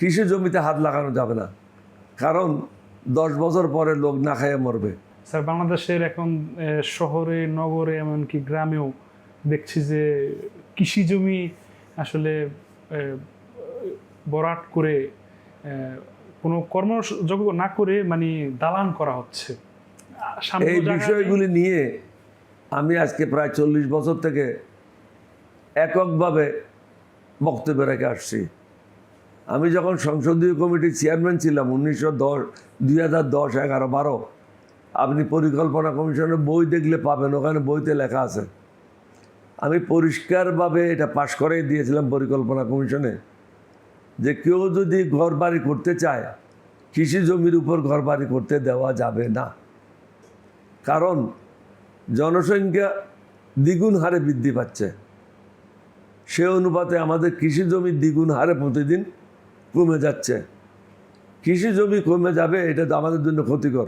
কৃষি জমিতে হাত লাগানো যাবে না। কারণ দশ বছর পরে লোক না খাইয়ে মরবে। স্যার বাংলাদেশের এখন শহরে নগরে এমনকি গ্রামেও দেখছি যে কৃষি জমি আসলে বরাট করে কোনো কর্মযোগ্য না করে মানে দালান করা হচ্ছে। এই বিষয়গুলি নিয়ে আমি আজকে প্রায় চল্লিশ বছর থেকে এককভাবে বক্তব্য রেখে আসছি। আমি যখন সংসদীয় কমিটির চেয়ারম্যান ছিলাম, উনিশশো দশ, দুই হাজার দশ, এগারো, বারো, আপনি পরিকল্পনা কমিশনের বই দেখলে পাবেন, ওখানে বইতে লেখা আছে। আমি পরিষ্কারভাবে এটা পাশ করেই দিয়েছিলাম পরিকল্পনা কমিশনে যে কেউ যদি ঘর বাড়ি করতে চায়, কৃষি জমির উপর ঘর বাড়ি করতে দেওয়া যাবে না। কারণ জনসংখ্যা দ্বিগুণ হারে বৃদ্ধি পাচ্ছে। সে অনুপাতে আমাদের কৃষি জমি দ্বিগুণ হারে প্রতিদিন কমে যাচ্ছে। কৃষি জমি কমে যাবে, এটা আমাদের জন্য ক্ষতিকর।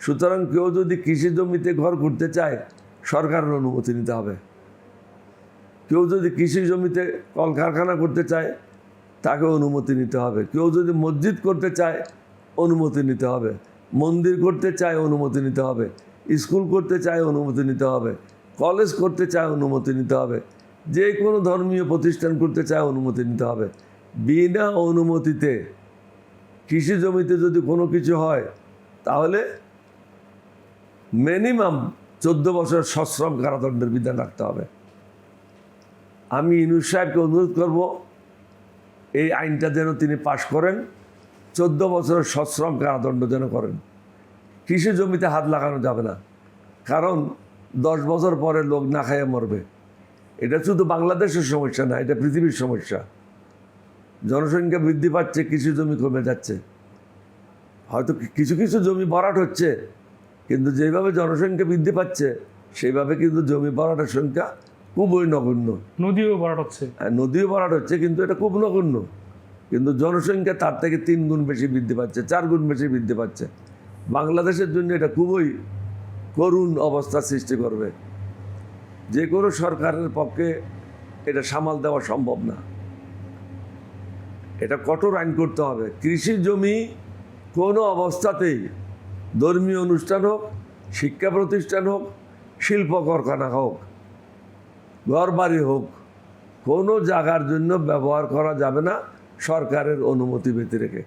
সুতরাং কেউ যদি কৃষি জমিতে ঘর করতে চায়, সরকারের অনুমতি নিতে হবে। কেউ যদি কৃষি জমিতে কলকারখানা করতে চায়, তাকে অনুমতি নিতে হবে। কেউ যদি মসজিদ করতে চায়, অনুমতি নিতে হবে। মন্দির করতে চায়, অনুমতি নিতে হবে। স্কুল করতে চায়, অনুমতি নিতে হবে। কলেজ করতে চায়, অনুমতি নিতে হবে। যে কোনো ধর্মীয় প্রতিষ্ঠান করতে চায়, অনুমতি নিতে হবে। বিনা অনুমতিতে কৃষি জমিতে যদি কোনো কিছু হয়, তাহলে মিনিমাম চোদ্দ বছর সশ্রম কারাদণ্ডের বিধান রাখতে হবে। আমি ইনুস সাহেবকে অনুরোধ করব, এই আইনটা যেন তিনি পাশ করেন, চোদ্দ বছরের সশ্রম কারাদণ্ড যেন করেন। কৃষি জমিতে হাত লাগানো যাবে না, কারণ দশ বছর পরে লোক না খাইয়ে মরবে। এটা শুধু বাংলাদেশের সমস্যা না, এটা পৃথিবীর সমস্যা। জনসংখ্যা বৃদ্ধি পাচ্ছে কৃষি জমি কমে যাচ্ছে। হয়তো কিছু কিছু জমি ভরাট হচ্ছে কিন্তু যেভাবে জনসংখ্যা বৃদ্ধি পাচ্ছে সেইভাবে কিন্তু জমি ভরাটের সংখ্যা খুবই নগণ্য। নদীও বরাট হচ্ছে। আর নদীও ভরাট হচ্ছে কিন্তু এটা খুব নগণ্য। কিন্তু জনসংখ্যা তার থেকে তিন গুণ বেশি বৃদ্ধি পাচ্ছে চার গুণ বেশি বৃদ্ধি পাচ্ছে। বাংলাদেশের জন্য এটা খুবই করুণ অবস্থা সৃষ্টি করবে। যে কোনো সরকারের পক্ষে এটা সামাল দেওয়া সম্ভব না। এটা কঠোর আইন করতে হবে। কৃষি জমি কোনো অবস্থাতেই ধর্মীয় অনুষ্ঠান হোক, শিক্ষা প্রতিষ্ঠান হোক, শিল্প কারখানা হোক ঘর বাড়ি হোক, কোনো জায়গার জন্য ব্যবহার করা যাবে না সরকারের অনুমতি ব্যতি রেখে।